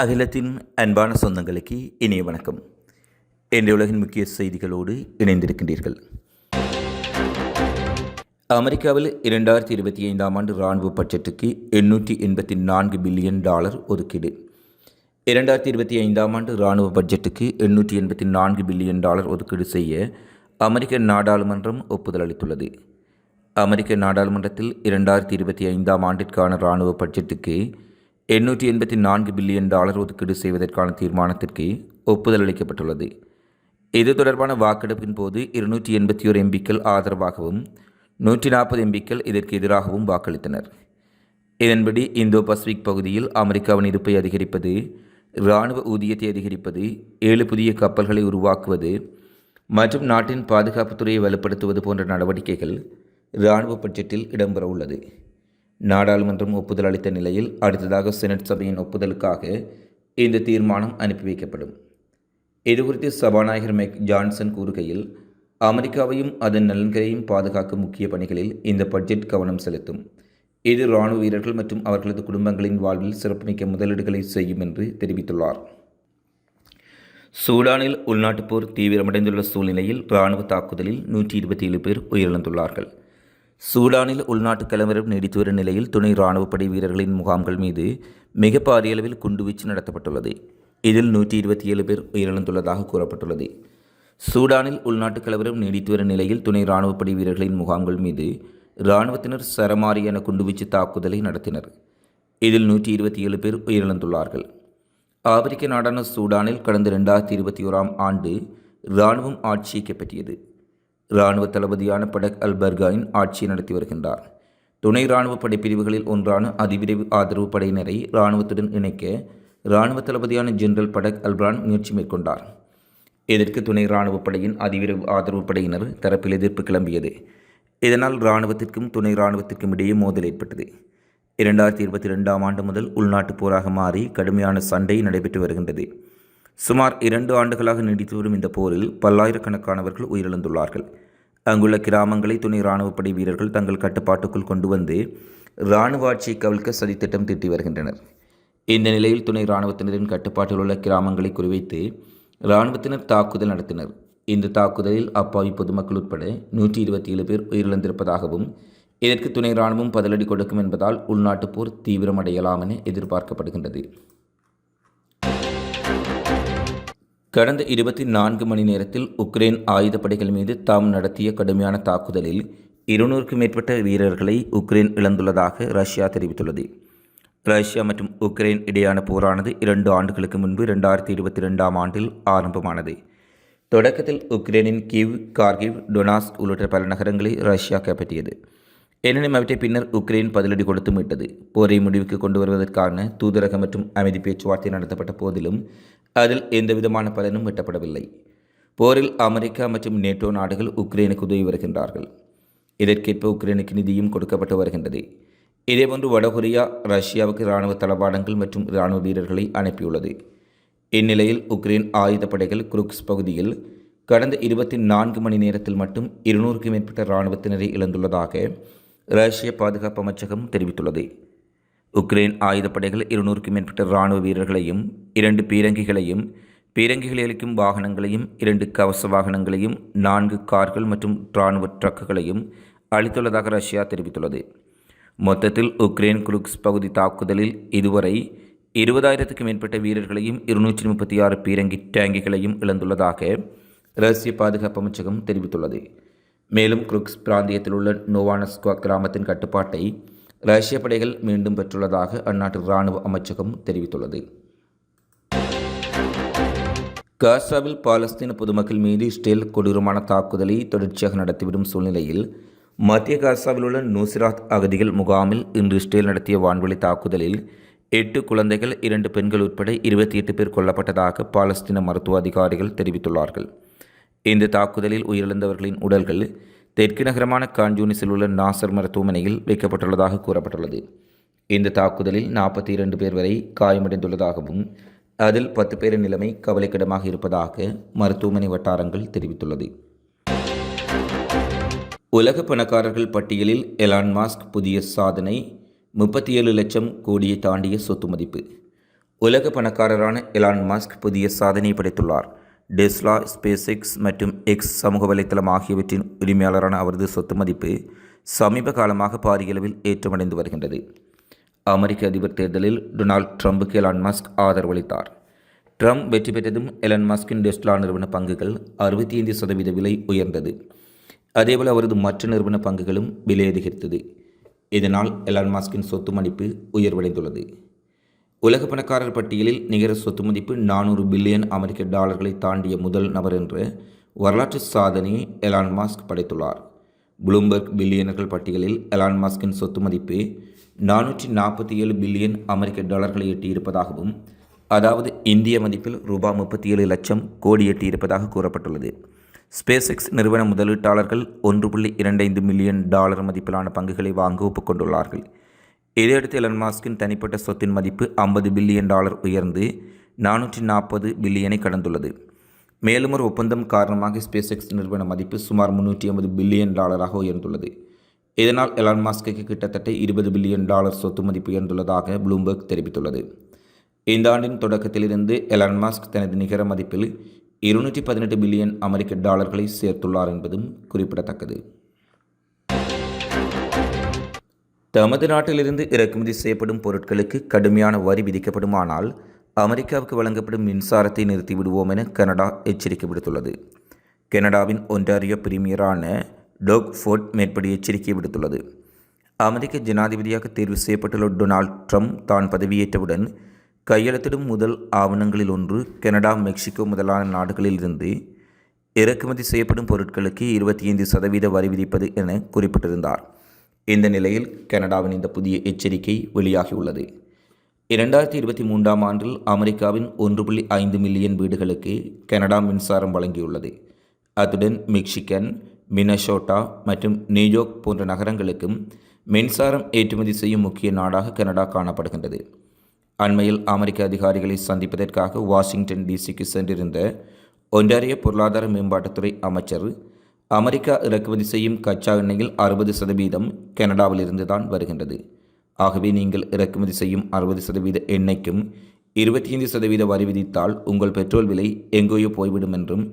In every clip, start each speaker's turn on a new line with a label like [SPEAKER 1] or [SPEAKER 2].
[SPEAKER 1] அகிலத்தின் அன்பான சொந்தங்களுக்கு இனிய வணக்கம். இன்றைய உலகின் முக்கிய செய்திகளோடு இணைந்திருக்கின்றீர்கள். அமெரிக்காவில் இரண்டாயிரத்தி இருபத்தி ஐந்தாம் ஆண்டு இராணுவ பட்ஜெட்டுக்கு எண்ணூற்றி எண்பத்தி நான்கு பில்லியன் டாலர் ஒதுக்கீடு. இரண்டாயிரத்தி இருபத்தி ஐந்தாம் ஆண்டு இராணுவ பட்ஜெட்டுக்கு எண்ணூற்றி எண்பத்தி நான்கு பில்லியன் டாலர் ஒதுக்கீடு செய்ய அமெரிக்க நாடாளுமன்றம் ஒப்புதல் அளித்துள்ளது. அமெரிக்க நாடாளுமன்றத்தில் இரண்டாயிரத்தி இருபத்தி ஐந்தாம் ஆண்டிற்கான இராணுவ பட்ஜெட்டுக்கு எண்ணூற்றி எண்பத்தி நான்கு பில்லியன் டாலர் ஒதுக்கீடு செய்வதற்கான தீர்மானத்திற்கு ஒப்புதல் அளிக்கப்பட்டுள்ளது. இது தொடர்பான வாக்கெடுப்பின் போது இருநூற்றி எண்பத்தி ஒரு எம்பிக்கள் ஆதரவாகவும் நூற்றி நாற்பது எம்பிக்கள் இதற்கு எதிராகவும் வாக்களித்தனர். இதன்படி இந்தோ பசிபிக் பகுதியில் அமெரிக்காவின் இருப்பை அதிகரிப்பது இராணுவ ஊதியத்தை அதிகரிப்பது ஏழு புதிய கப்பல்களை உருவாக்குவது மற்றும் நாட்டின் பாதுகாப்புத்துறையை வலுப்படுத்துவது போன்ற நடவடிக்கைகள் இராணுவ பட்ஜெட்டில் இடம்பெற உள்ளது நாடாளுமன்றம் ஒப்புதல் அளித்த நிலையில் அடுத்ததாக செனட் சபையின் ஒப்புதலுக்காக இந்த தீர்மானம் அனுப்பி வைக்கப்படும். இதுகுறித்து சபாநாயகர் மெக் ஜான்சன் கூறுகையில் அமெரிக்காவையும் அதன் நலன்களையும் பாதுகாக்கும் முக்கிய பணிகளில் இந்த பட்ஜெட் கவனம் செலுத்தும். இது இராணுவ வீரர்கள் மற்றும் அவர்களது குடும்பங்களின் வாழ்வில் சிறப்புமிக்க முதலீடுகளை செய்யும் என்று தெரிவித்துள்ளார். சூடானில் உள்நாட்டுப் போர் தீவிரமடைந்துள்ள சூழ்நிலையில் இராணுவ தாக்குதலில் நூற்றி இருபத்தி ஏழு பேர் உயிரிழந்துள்ளார்கள். சூடானில் உள்நாட்டு கிளம்பரம் நீடித்து வரும் நிலையில் துணை இராணுவப்படை வீரர்களின் முகாம்கள் மீது மிக பாரிய அளவில் குண்டுவீச்சு நடத்தப்பட்டுள்ளது. இதில் நூற்றி இருபத்தி ஏழு பேர் உயிரிழந்துள்ளதாக கூறப்பட்டுள்ளது. சூடானில் உள்நாட்டு கலவரம் நீடித்து வரும் நிலையில் துணை இராணுவப்படை வீரர்களின் முகாம்கள் மீது இராணுவத்தினர் சரமாரியான குண்டுவீச்சு தாக்குதலை நடத்தினர். இதில் நூற்றி இருபத்தி ஏழு பேர் உயிரிழந்துள்ளார்கள். ஆப்பிரிக்க நாடான சூடானில் கடந்த ரெண்டாயிரத்தி இருபத்தி ஓராம் ஆண்டு இராணுவம் ஆட்சியை கைப்பற்றியது. இராணுவ தளபதியான படக் அல்பர்காயின் ஆட்சி நடத்தி வருகின்றார். துணை இராணுவ படைப்பிரிவுகளில் ஒன்றான அதிவிரைவு ஆதரவு படையினரை இராணுவத்துடன் இணைக்க இராணுவ தளபதியான ஜெனரல் படக் அல்பிரான் முயற்சி மேற்கொண்டார். எதிர்க்கு துணை இராணுவ படையின் அதிவிரைவு ஆதரவு படையினர் தரப்பில் எதிர்ப்பு கிளம்பியது. இதனால் இராணுவத்திற்கும் துணை இராணுவத்திற்கும் இடையே மோதல் ஏற்பட்டது. இரண்டாயிரத்தி இருபத்தி ரெண்டாம் ஆண்டு முதல் உள்நாட்டுப் போராக மாறி கடுமையான சண்டை நடைபெற்று வருகின்றது. சுமார் இரண்டு ஆண்டுகளாக நீடித்து வரும் இந்த போரில் பல்லாயிரக்கணக்கானவர்கள் உயிரிழந்துள்ளார்கள். அங்குள்ள கிராமங்களை துணை இராணுவப்படை வீரர்கள் தங்கள் கட்டுப்பாட்டுக்குள் கொண்டு வந்து இராணுவ ஆட்சியை கவிழ்க்க சதித்திட்டம் தீட்டி வருகின்றனர். இந்த நிலையில் துணை இராணுவத்தினரின் கட்டுப்பாட்டில் உள்ள கிராமங்களை குறிவைத்து இராணுவத்தினர் தாக்குதல் நடத்தினர். இந்த தாக்குதலில் அப்பாவி பொதுமக்கள் உட்பட நூற்றி இருபத்தி ஏழு பேர் உயிரிழந்திருப்பதாகவும் இதற்கு துணை இராணுவம் பதிலடி கொடுக்கும் என்பதால் உள்நாட்டுப் போர் தீவிரமடையலாம் என எதிர்பார்க்கப்படுகின்றது. கடந்த இருபத்தி நான்கு மணி நேரத்தில் உக்ரைன் ஆயுதப்படைகள் மீது தாம் நடத்திய கடுமையான தாக்குதலில் இருநூறுக்கும் மேற்பட்ட வீரர்களை உக்ரைன் இழந்துள்ளதாக ரஷ்யா தெரிவித்துள்ளது. ரஷ்யா மற்றும் உக்ரைன் இடையான போரானது இரண்டு ஆண்டுகளுக்கு முன்பு ரெண்டாயிரத்தி இருபத்தி ரெண்டாம் ஆண்டில் ஆரம்பமானது. தொடக்கத்தில் உக்ரைனின் கிவ் கார்கிவ் டொனாஸ்க் உள்ளிட்ட பல நகரங்களை ரஷ்யா கைப்பற்றியது. எனினும் அவற்றை பின்னர் உக்ரைன் பதிலடி கொடுத்து மீட்டது? போரை முடிவுக்கு கொண்டு வருவதற்கான தூதரக மற்றும் அமைதி பேச்சுவார்த்தை நடத்தப்பட்ட போதிலும் அதில் எந்தவிதமான பலனும் எட்டப்படவில்லை. போரில் அமெரிக்கா மற்றும் நேட்டோ நாடுகள் உக்ரைனுக்கு உதவி வருகின்றார்கள். இதற்கேற்ப உக்ரைனுக்கு நிதியும் கொடுக்கப்பட்டு வருகின்றது. இதேபோன்று வடகொரியா ரஷ்யாவுக்கு இராணுவ தளவாடங்கள் மற்றும் இராணுவ வீரர்களை அனுப்பியுள்ளது. இந்நிலையில் உக்ரைன் ஆயுதப்படைகள் குருக்ஸ் பகுதியில் கடந்த இருபத்தி நான்கு மணி நேரத்தில் மட்டும் இருநூறுக்கும் மேற்பட்ட இராணுவத்தினரை இழந்துள்ளதாக ரஷ்ய பாதுகாப்பு அமைச்சகம் தெரிவித்துள்ளது. உக்ரைன் ஆயுதப்படைகள் இருநூறுக்கும் மேற்பட்ட இராணுவ வீரர்களையும் இரண்டு பீரங்கிகளையும் பீரங்கிகளை அளிக்கும் வாகனங்களையும் இரண்டு கவச வாகனங்களையும் நான்கு கார்கள் மற்றும் இராணுவ ட்ரக்குகளையும் அளித்துள்ளதாக ரஷ்யா தெரிவித்துள்ளது. மொத்தத்தில் உக்ரைன் குருக்ஸ் பகுதி தாக்குதலில் இதுவரை இருபதாயிரத்துக்கும் மேற்பட்ட வீரர்களையும் இருநூற்றி முப்பத்தி ஆறு பீரங்கி டேங்கிகளையும் இழந்துள்ளதாக ரஷ்ய பாதுகாப்பு அமைச்சகம் தெரிவித்துள்ளது. மேலும் குருக்ஸ் பிராந்தியத்தில் உள்ள நோவானஸ்குவா கிராமத்தின் கட்டுப்பாட்டை ரஷ்ய படைகள் மீண்டும் பெற்றுள்ளதாக அந்நாட்டு இராணுவ அமைச்சகம் தெரிவித்துள்ளது. காசாவில் பாலஸ்தீன பொதுமக்கள் மீது இஸ்ரேல் கொடூரமான தாக்குதலை தொடர்ச்சியாக நடத்திவிடும் சூழ்நிலையில் மத்திய காசாவில் உள்ள நூசிராத் அகதிகள் முகாமில் இன்று இஸ்ரேல் நடத்திய வான்வெளி தாக்குதலில் எட்டு குழந்தைகள் இரண்டு பெண்கள் உட்பட இருபத்தி எட்டு பேர் கொல்லப்பட்டதாக பாலஸ்தீன மருத்துவ அதிகாரிகள் தெரிவித்துள்ளார்கள். இந்த தாக்குதலில் உயிரிழந்தவர்களின் உடல்கள் தெற்கு நகரமான காஞ்சூனிஸில் உள்ள நாசர் மருத்துவமனையில் வைக்கப்பட்டுள்ளதாக கூறப்பட்டுள்ளது. இந்த தாக்குதலில் நாற்பத்தி இரண்டு பேர் வரை காயமடைந்துள்ளதாகவும் அதில் பத்து பேரின் நிலைமை கவலைக்கிடமாக இருப்பதாக மருத்துவமனை வட்டாரங்கள் தெரிவித்துள்ளது. உலக பணக்காரர்கள் பட்டியலில் எலான் மாஸ்க் புதிய சாதனை முப்பத்தி ஏழு லட்சம் கோடியை தாண்டிய சொத்து மதிப்பு. உலக பணக்காரரான எலான் மாஸ்க் புதிய சாதனை படைத்துள்ளார். டெஸ்லா ஸ்பேஸ் எக்ஸ் மற்றும் எக்ஸ் சமூக வலைத்தளம் ஆகியவற்றின் உரிமையாளரான அவரது சொத்து மதிப்பு சமீப காலமாக பாரியளவில் ஏற்றமடைந்து வருகின்றது. அமெரிக்க அதிபர் தேர்தலில் டொனால்ட் ட்ரம்புக்கு எலான் மஸ்க் ஆதரவளித்தார் ட்ரம்ப் வெற்றி பெற்றதும் எலன் மஸ்கின் டெஸ்லா நிறுவன பங்குகள் அறுபத்தி ஐந்து சதவீத விலை உயர்ந்தது. அதேபோல் அவரது மற்ற நிறுவன பங்குகளும் விலை அதிகரித்தது. இதனால் எலான் மாஸ்கின் சொத்து மதிப்பு உயர்வடைந்துள்ளது. உலக பணக்காரர் பட்டியலில் நிகர சொத்து மதிப்பு நானூறு பில்லியன் அமெரிக்க டாலர்களை தாண்டிய முதல் நபர் என்ற வரலாற்று சாதனையை எலான் மாஸ்க் படைத்துள்ளார். ப்ளூம்பர்க் பில்லியனர்கள் பட்டியலில் எலான் மாஸ்கின் சொத்து மதிப்பு நானூற்றி நாற்பத்தி ஏழு பில்லியன் அமெரிக்க டாலர்களை எட்டியிருப்பதாகவும் அதாவது இந்திய மதிப்பில் ரூபாய் முப்பத்தி ஏழு லட்சம் கோடி எட்டியிருப்பதாக கூறப்பட்டுள்ளது. ஸ்பேஸ் எக்ஸ் நிறுவன முதலீட்டாளர்கள் ஒன்று புள்ளி இரண்டைந்து மில்லியன் டாலர் மதிப்பிலான பங்குகளை வாங்க ஒப்புக்கொண்டுள்ளார்கள். இதையடுத்து எலன் மாஸ்கின் தனிப்பட்ட சொத்தின் மதிப்பு ஐம்பது பில்லியன் டாலர் உயர்ந்து நானூற்றி நாற்பது பில்லியனை கடந்துள்ளது. மேலும் ஒரு ஒப்பந்தம் காரணமாக ஸ்பேஸ் எக்ஸ் நிறுவன மதிப்பு சுமார் முன்னூற்றி ஐம்பது பில்லியன் டாலராக உயர்ந்துள்ளது. இதனால் எலான் மாஸ்க்கு கிட்டத்தட்ட இருபது பில்லியன் டாலர் சொத்து மதிப்பு உயர்ந்துள்ளதாக ப்ளூம்பர்க் தெரிவித்துள்ளது. இந்த ஆண்டின் தொடக்கத்திலிருந்து எலான் மாஸ்க் தனது நிகர மதிப்பில் இருநூற்றி பதினெட்டு பில்லியன் அமெரிக்க டாலர்களை சேர்த்துள்ளார் என்பதும் குறிப்பிடத்தக்கது. தமது நாட்டிலிருந்து இறக்குமதி செய்யப்படும் பொருட்களுக்கு கடுமையான வரி விதிக்கப்படுமானால் அமெரிக்காவுக்கு வழங்கப்படும் மின்சாரத்தை நிறுத்திவிடுவோம் என கனடா எச்சரிக்கை விடுத்துள்ளது. கனடாவின் ஒன்டாரியோ பிரிமியரான டோக் ஃபோர்ட் மேற்படி எச்சரிக்கை விடுத்துள்ளது. அமெரிக்க ஜனாதிபதியாக தேர்வு செய்யப்பட்டுள்ள டொனால்ட் ட்ரம்ப் தான் பதவியேற்றவுடன் கையெழுத்திடும் முதல் ஆவணங்களில் ஒன்று கனடா மெக்சிகோ முதலான நாடுகளில் இருந்து இறக்குமதி செய்யப்படும் பொருட்களுக்கு இருபத்தி ஐந்து சதவீத வரி விதிப்பது என குறிப்பிட்டிருந்தார். இந்த நிலையில் கனடாவின் இந்த புதிய எச்சரிக்கை வெளியாகியுள்ளது. இரண்டாயிரத்தி இருபத்தி மூன்றாம் ஆண்டில் அமெரிக்காவின் ஒன்று புள்ளி ஐந்து மில்லியன் வீடுகளுக்கு கனடா மின்சாரம் வழங்கியுள்ளது. அத்துடன் மெக்சிகன் மினசோட்டா மற்றும் நியூயோர்க் போன்ற நகரங்களுக்கும் மின்சாரம் ஏற்றுமதி செய்யும் முக்கிய நாடாக கனடா காணப்படுகின்றது. அண்மையில் அமெரிக்க அதிகாரிகளை சந்திப்பதற்காக வாஷிங்டன் டிசிக்கு சென்றிருந்த ஒன்றாரிய பொருளாதார மேம்பாட்டுத்துறை அமைச்சர் அமெரிக்கா இறக்குமதி செய்யும் கச்சா எண்ணெயில் அறுபது சதவீதம் கனடாவிலிருந்து தான் வருகின்றது. ஆகவே நீங்கள் இறக்குமதி செய்யும் அறுபது சதவீத எண்ணெய்க்கும் இருபத்தி ஐந்து சதவீத வரி விதித்தால் உங்கள் பெட்ரோல் விலை எங்கேயோ போய்விடும் என்றும்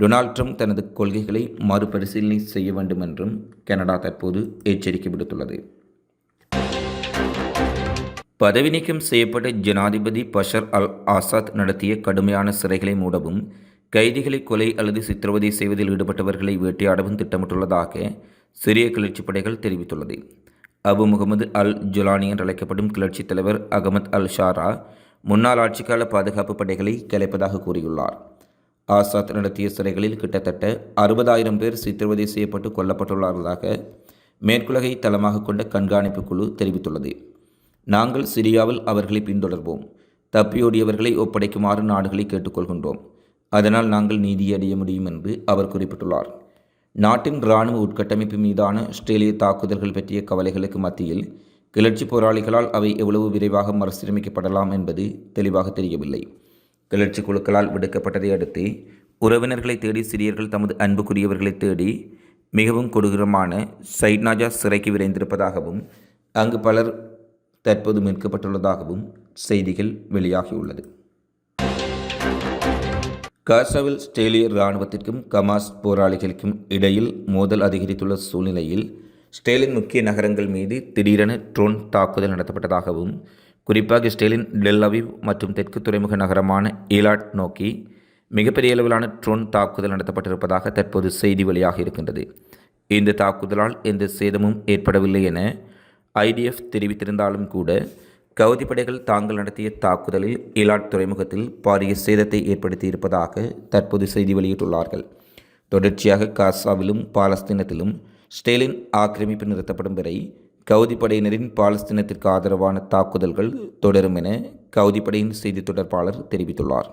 [SPEAKER 1] டொனால்ட் ட்ரம்ப் தனது கொள்கைகளை மறுபரிசீலனை செய்ய வேண்டும் என்றும் கனடா தற்போது எச்சரிக்கை விடுத்துள்ளது. பதவி நீக்கம் செய்யப்பட்ட ஜனாதிபதி பஷர் அல் ஆசாத் நடத்திய கடுமையான சிறைகளை மூடவும் கைதிகளை கொலை அல்லது சித்திரவதை செய்வதில் ஈடுபட்டவர்களை வேட்டையாடவும் திட்டமிட்டுள்ளதாக சிறிய கிளர்ச்சிப் படைகள் தெரிவித்துள்ளது. அபு முகமது அல் ஜுலானி என்று அழைக்கப்படும் கிளர்ச்சித் தலைவர் அகமது அல் ஷாரா முன்னாள் ஆட்சிக்கால பாதுகாப்பு படைகளை கலைப்பதாக கூறியுள்ளார். ஆசாத் நடத்திய சிறைகளில் கிட்டத்தட்ட அறுபதாயிரம் பேர் சித்திரவதை செய்யப்பட்டு கொல்லப்பட்டுள்ளதாக மேற்குலகை தளமாக கொண்ட கண்காணிப்பு குழு தெரிவித்துள்ளது. நாங்கள் சிரியாவில் அவர்களை பின்தொடர்வோம். தப்பியோடியவர்களை ஒப்படைக்குமாறு நாடுகளை கேட்டுக்கொள்கின்றோம். அதனால் நாங்கள் நீதியடைய முடியும் என்று அவர் குறிப்பிட்டுள்ளார். நாட்டின் இராணுவ உட்கட்டமைப்பு மீதான ஆஸ்திரேலிய தாக்குதல்கள் பற்றிய கவலைகளுக்கு மத்தியில் கிளர்ச்சி போராளிகளால் அவை எவ்வளவு விரைவாக மறுசீரமைக்கப்படலாம் என்பது தெளிவாக தெரியவில்லை. கிளர்ச்சி குழுக்களால் விடுக்கப்பட்டதை அடுத்து உறவினர்களை தேடி சிறியர்கள் தமது அன்புக்குரியவர்களை தேடி மிகவும் கொடூரமான சைட்நாஜா சிறைக்கு விரைந்திருப்பதாகவும் அங்கு பலர் தற்போது மீட்கப்பட்டுள்ளதாகவும் செய்திகள் வெளியாகியுள்ளது. காசாவில் ஸ்டேலிய இராணுவத்திற்கும் கமாஸ் போராளிகளுக்கும் இடையில் மோதல் அதிகரித்துள்ள சூழ்நிலையில் ஸ்டேலின் முக்கிய நகரங்கள் மீது திடீரென ட்ரோன் தாக்குதல் நடத்தப்பட்டதாகவும் குறிப்பாக ஸ்டேலின் டெல்லவிவ் மற்றும் தெற்கு துறைமுக நகரமான ஈலாட் நோக்கி மிகப்பெரிய அளவிலான ட்ரோன் தாக்குதல் நடத்தப்பட்டிருப்பதாக தற்போது செய்தி வெளியாக இருக்கின்றது. இந்த தாக்குதலால் எந்த சேதமும் ஏற்படவில்லை என ஐடிஎஃப் தெரிவித்திருந்தாலும் கூட கவுதி படைகள் தாங்கள் நடத்திய தாக்குதலில் ஈலாட் துறைமுகத்தில் பாரிய சேதத்தை ஏற்படுத்தி இருப்பதாக தற்போது செய்தி வெளியிட்டுள்ளார்கள். தொடர்ச்சியாக காசாவிலும் பாலஸ்தீனத்திலும் ஸ்டேலின் ஆக்கிரமிப்பு நிறுத்தப்படும் வரை கவுதி படையினரின் பாலஸ்தீனத்திற்கு ஆதரவான தாக்குதல்கள் தொடரும் என கவுதி படையின் செய்தி தொடர்பாளர் தெரிவித்துள்ளார்.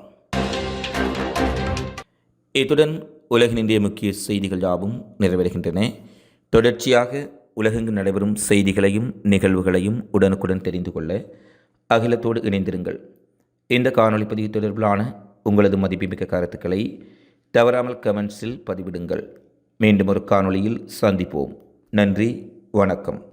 [SPEAKER 1] இத்துடன் உலகின் இந்திய முக்கிய செய்திகள் யாவும் நிறைவேறுகின்றன தொடர்ச்சியாக உலகெங்கு நடைபெறும் செய்திகளையும் நிகழ்வுகளையும் உடனுக்குடன் தெரிந்து கொள்ள அகிலத்தோடு இணைந்திருங்கள். இந்த காணொலி பதிவு தொடர்பிலான உங்களது மதிப்புமிக்க கருத்துக்களை தவறாமல் கமெண்ட்ஸில் பதிவிடுங்கள். மீண்டும் ஒரு காணொளியில் சந்திப்போம். நன்றி வணக்கம்.